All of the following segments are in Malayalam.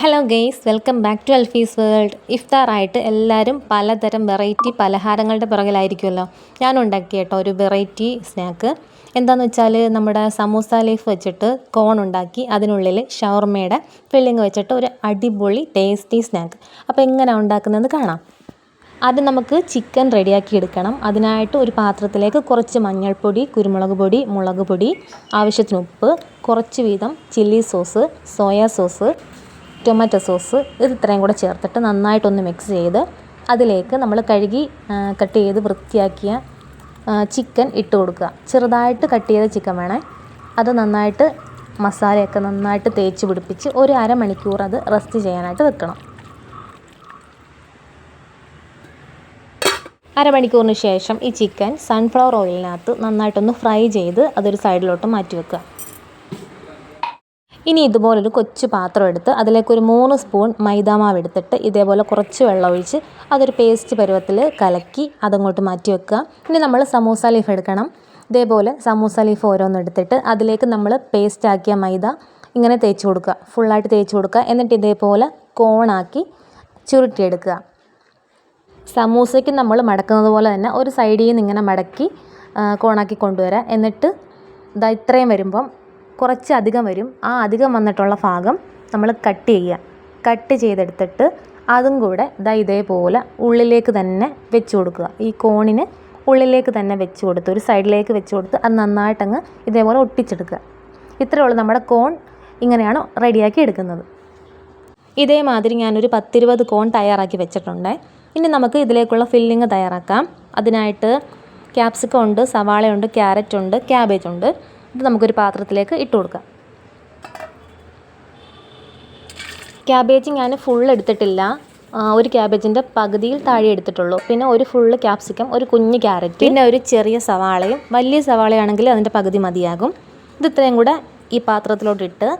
Hello guys welcome back to Alfie's World ഇഫ്താറായിട്ട് എല്ലാവരും പലതരം വെറൈറ്റി പലഹാരങ്ങളുടെ പിറകിലായിരിക്കുമല്ലോ. ഞാൻ ഉണ്ടാക്കി കേട്ടോ ഒരു വെറൈറ്റി സ്നാക്ക് എന്താണെന്ന് വെച്ചാൽ നമ്മുടെ സമൂസ ലീഫ് വെച്ചിട്ട് കോൺ ഉണ്ടാക്കി അതിനുള്ളിൽ ഷവർമയുടെ ഫില്ലിങ് വെച്ചിട്ട് ഒരു അടിപൊളി ടേസ്റ്റി സ്നാക്ക് അപ്പോൾ എങ്ങനെ ഉണ്ടാക്കുന്നതെന്ന് കാണാം. ആദ്യം നമുക്ക് ചിക്കൻ റെഡിയാക്കി എടുക്കണം. അതിനായിട്ട് ഒരു പാത്രത്തിലേക്ക് കുറച്ച് മഞ്ഞൾപ്പൊടി കുരുമുളക് പൊടി മുളക് പൊടി ആവശ്യത്തിന് ഉപ്പ് കുറച്ച് വീതം chilli sauce soya sauce tomato sauce ഇത് ഇത്രയും കൂടെ ചേർത്തിട്ട് നന്നായിട്ടൊന്ന് മിക്സ് ചെയ്ത് അതിലേക്ക് നമ്മൾ കഴുകി കട്ട് ചെയ്ത് വൃത്തിയാക്കിയ ചിക്കൻ ഇട്ട് കൊടുക്കുക. ചെറുതായിട്ട് കട്ട് ചെയ്ത ചിക്കൻ വേണേ. അത് നന്നായിട്ട് മസാലയൊക്കെ നന്നായിട്ട് തേച്ച് പിടിപ്പിച്ച് ഒരു അരമണിക്കൂർ അത് റെസ്റ്റ് ചെയ്യാനായിട്ട് വെക്കണം. അരമണിക്കൂറിന് ശേഷം ഈ ചിക്കൻ സൺഫ്ലവർ ഓയിലിനകത്ത് നന്നായിട്ടൊന്ന് ഫ്രൈ ചെയ്ത് അതൊരു സൈഡിലോട്ട് മാറ്റി വെക്കുക. ഇനി ഇതുപോലൊരു കൊച്ചു പാത്രം എടുത്ത് അതിലേക്ക് ഒരു മൂന്ന് സ്പൂൺ മൈദാമാവ് എടുത്തിട്ട് ഇതേപോലെ കുറച്ച് വെള്ളം ഒഴിച്ച് അതൊരു പേസ്റ്റ് പരുവത്തിൽ കലക്കി അതങ്ങോട്ട് മാറ്റി വെക്കുക. ഇനി നമ്മൾ സമൂസ ലീഫ് എടുക്കണം. ഇതേപോലെ സമൂസ ലീഫ് ഓരോന്നും എടുത്തിട്ട് അതിലേക്ക് നമ്മൾ പേസ്റ്റ് ആക്കിയ മൈദ ഇങ്ങനെ തേച്ച് കൊടുക്കുക. ഫുള്ളായിട്ട് തേച്ച് കൊടുക്കുക. എന്നിട്ട് ഇതേപോലെ കോണാക്കി ചുരുട്ടിയെടുക്കുക. സമൂസയ്ക്ക് നമ്മൾ മടക്കുന്നത് പോലെ തന്നെ ഒരു സൈഡിൽ നിന്ന് ഇങ്ങനെ മടക്കി കോണാക്കി കൊണ്ടുവരാം. എന്നിട്ട് ഇതാ ഇത്രയും വരുമ്പം കുറച്ച് അധികം വരും. ആ അധികം വന്നിട്ടുള്ള ഭാഗം നമ്മൾ കട്ട് ചെയ്യുക. കട്ട് ചെയ്തെടുത്തിട്ട് അതും കൂടെ ഇതാ ഇതേപോലെ ഉള്ളിലേക്ക് തന്നെ വെച്ച് കൊടുക്കുക. ഈ കോണിന് ഉള്ളിലേക്ക് തന്നെ വെച്ച് കൊടുത്ത് ഒരു സൈഡിലേക്ക് വെച്ച് കൊടുത്ത് അത് നന്നായിട്ടങ്ങ് ഇതേപോലെ ഒട്ടിച്ചെടുക്കുക. ഇത്രയേ ഉള്ളൂ നമ്മുടെ കോൺ ഇങ്ങനെയാണ് റെഡിയാക്കി എടുക്കുന്നത്. ഇതേമാതിരി ഞാനൊരു പത്തിരുപത് കോൺ തയ്യാറാക്കി വെച്ചിട്ടുണ്ട്. ഇനി നമുക്ക് ഇതിലേക്കുള്ള ഫില്ലിങ് തയ്യാറാക്കാം. അതിനായിട്ട് ക്യാപ്സിക്കം ഉണ്ട് സവാളയുണ്ട് ക്യാരറ്റ് ഉണ്ട് ക്യാബേജ് ഉണ്ട്. ഇത് നമുക്കൊരു പാത്രത്തിലേക്ക് ഇട്ട് കൊടുക്കാം. ക്യാബേജ് ഞാൻ ഫുൾ എടുത്തിട്ടില്ല. ഒരു ക്യാബേജിന്റെ പകുതിയിൽ താഴെ എടുത്തിട്ടുള്ളൂ. പിന്നെ ഒരു ഫുള്ള് ക്യാപ്സിക്കം ഒരു കുഞ്ഞ് ക്യാരറ്റ് പിന്നെ ഒരു ചെറിയ സവാളയും വലിയ സവാളയാണെങ്കിൽ അതിന്റെ പകുതി മതിയാകും. ഇത് ഇത്രയും കൂടെ ഈ പാത്രത്തിലോട്ടിട്ട്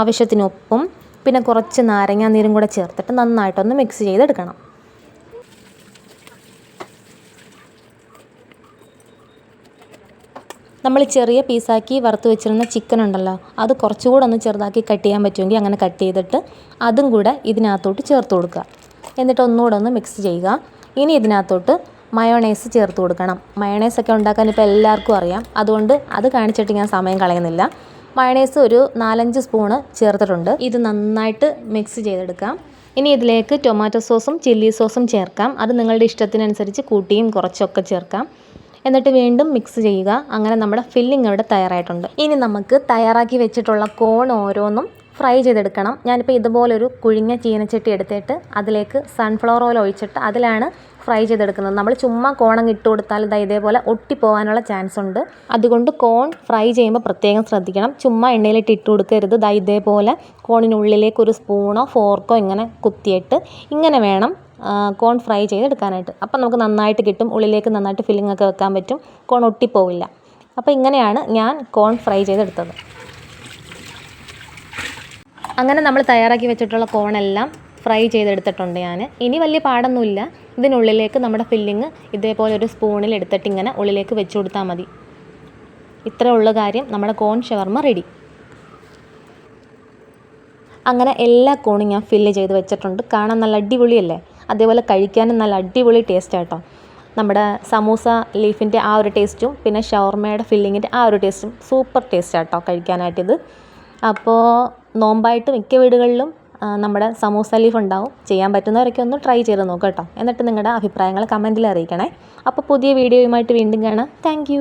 ആവശ്യത്തിന് ഉപ്പും പിന്നെ കുറച്ച് നാരങ്ങാ നീരും കൂടെ ചേർത്തിട്ട് നന്നായിട്ടൊന്ന് മിക്സ് ചെയ്തെടുക്കണം. നമ്മൾ ചെറിയ പീസാക്കി വറുത്ത് വെച്ചിരുന്ന ചിക്കൻ ഉണ്ടല്ലോ അത് കുറച്ചുകൂടെ ഒന്ന് ചെറുതാക്കി കട്ട് ചെയ്യാൻ പറ്റുമെങ്കിൽ അങ്ങനെ കട്ട് ചെയ്തിട്ട് അതും കൂടെ ഇതിനകത്തോട്ട് ചേർത്ത് കൊടുക്കുക. എന്നിട്ട് ഒന്നുകൂടെ ഒന്ന് മിക്സ് ചെയ്യുക. ഇനി ഇതിനകത്തോട്ട് മയോണൈസ് ചേർത്ത് കൊടുക്കണം. മയോണൈസ് ഒക്കെ ഉണ്ടാക്കാൻ ഇപ്പോൾ എല്ലാവർക്കും അറിയാം. അതുകൊണ്ട് അത് കാണിച്ചിട്ട് ഞാൻ സമയം കളയുന്നില്ല. മയോണൈസ് ഒരു നാലഞ്ച് സ്പൂണ് ചേർത്തിട്ടുണ്ട്. ഇത് നന്നായിട്ട് മിക്സ് ചെയ്തെടുക്കാം. ഇനി ഇതിലേക്ക് ടൊമാറ്റോ സോസും ചില്ലി സോസും ചേർക്കാം. അത് നിങ്ങളുടെ ഇഷ്ടത്തിനനുസരിച്ച് കൂട്ടിയും കുറച്ചൊക്കെ ചേർക്കാം. എന്നിട്ട് വീണ്ടും മിക്സ് ചെയ്യുക. അങ്ങനെ നമ്മുടെ ഫില്ലിംഗ് ഇവിടെ തയ്യാറായിട്ടുണ്ട്. ഇനി നമുക്ക് തയ്യാറാക്കി വെച്ചിട്ടുള്ള കോൺ ഓരോന്നും ഫ്രൈ ചെയ്തെടുക്കണം. ഞാനിപ്പോൾ ഇതുപോലൊരു കുഴിഞ്ഞ ചീനച്ചട്ടി എടുത്തിട്ട് അതിലേക്ക് സൺഫ്ലവർ ഓയിൽ ഒഴിച്ചിട്ട് അതിലാണ് ഫ്രൈ ചെയ്തെടുക്കുന്നത്. നമ്മൾ ചുമ്മാ കോണങ്ങ് ഇട്ട് കൊടുത്താൽ ഇതാ ഇതേപോലെ ഒട്ടിപ്പോകാനുള്ള ചാൻസ് ഉണ്ട്. അതുകൊണ്ട് കോൺ ഫ്രൈ ചെയ്യുമ്പോൾ പ്രത്യേകം ശ്രദ്ധിക്കണം. ചുമ്മാ എണ്ണയിലിട്ട് ഇട്ട് കൊടുക്കരുത്. ദാ ഇതേപോലെ കോണിനുള്ളിലേക്ക് ഒരു സ്പൂണോ ഫോർക്കോ ഇങ്ങനെ കുത്തിയിട്ട് ഇങ്ങനെ വേണം കോൺ ഫ്രൈ ചെയ്തെടുക്കാനായിട്ട്. അപ്പം നമുക്ക് നന്നായിട്ട് കിട്ടും. ഉള്ളിലേക്ക് നന്നായിട്ട് ഫില്ലിംഗ് ഒക്കെ വെക്കാൻ പറ്റും. കോൺ ഒട്ടിപ്പോവില്ല. അപ്പോൾ ഇങ്ങനെയാണ് ഞാൻ കോൺ ഫ്രൈ ചെയ്തെടുത്തത്. അങ്ങനെ നമ്മൾ തയ്യാറാക്കി വെച്ചിട്ടുള്ള കോണെല്ലാം ഫ്രൈ ചെയ്തെടുത്തിട്ടുണ്ട് ഞാൻ. ഇനി വലിയ പാടൊന്നുമില്ല. ഇതിനുള്ളിലേക്ക് നമ്മുടെ ഫില്ലിങ് ഇതേപോലെ ഒരു സ്പൂണിൽ എടുത്തിട്ട് ഇങ്ങനെ ഉള്ളിലേക്ക് വെച്ച് കൊടുത്താൽ മതി. ഇത്രയുള്ള കാര്യം. നമ്മുടെ കോൺ ഷവർമ റെഡി അങ്ങനെ എല്ലാ കോണും ഞാൻ ഫില്ല് ചെയ്ത് വെച്ചിട്ടുണ്ട്. കാണാൻ നല്ല അടിപൊളിയല്ലേ? അതേപോലെ കഴിക്കാനും നല്ല അടിപൊളി ടേസ്റ്റ് ആട്ടോ. നമ്മുടെ സമൂസ ലീഫിന്റെ ആ ഒരു ടേസ്റ്റും പിന്നെ ഷവർമയുടെ ഫില്ലിങ്ങിന്റെ ആ ഒരു ടേസ്റ്റും സൂപ്പർ ടേസ്റ്റ് ആട്ടോ കഴിക്കാനായിട്ടിത്. അപ്പോൾ നോമ്പായിട്ട് മിക്ക വീടുകളിലും നമ്മുടെ സമൂസ ലീഫ് ഉണ്ടാവും. ചെയ്യാൻ പറ്റുന്നവരൊക്കെ ഒന്ന് ട്രൈ ചെയ്ത് നോക്കാം എന്നിട്ട് നിങ്ങളുടെ അഭിപ്രായങ്ങൾ കമന്റിൽ അറിയിക്കണേ. അപ്പോൾ പുതിയ വീഡിയോയുമായിട്ട് വീണ്ടും കാണാം. താങ്ക്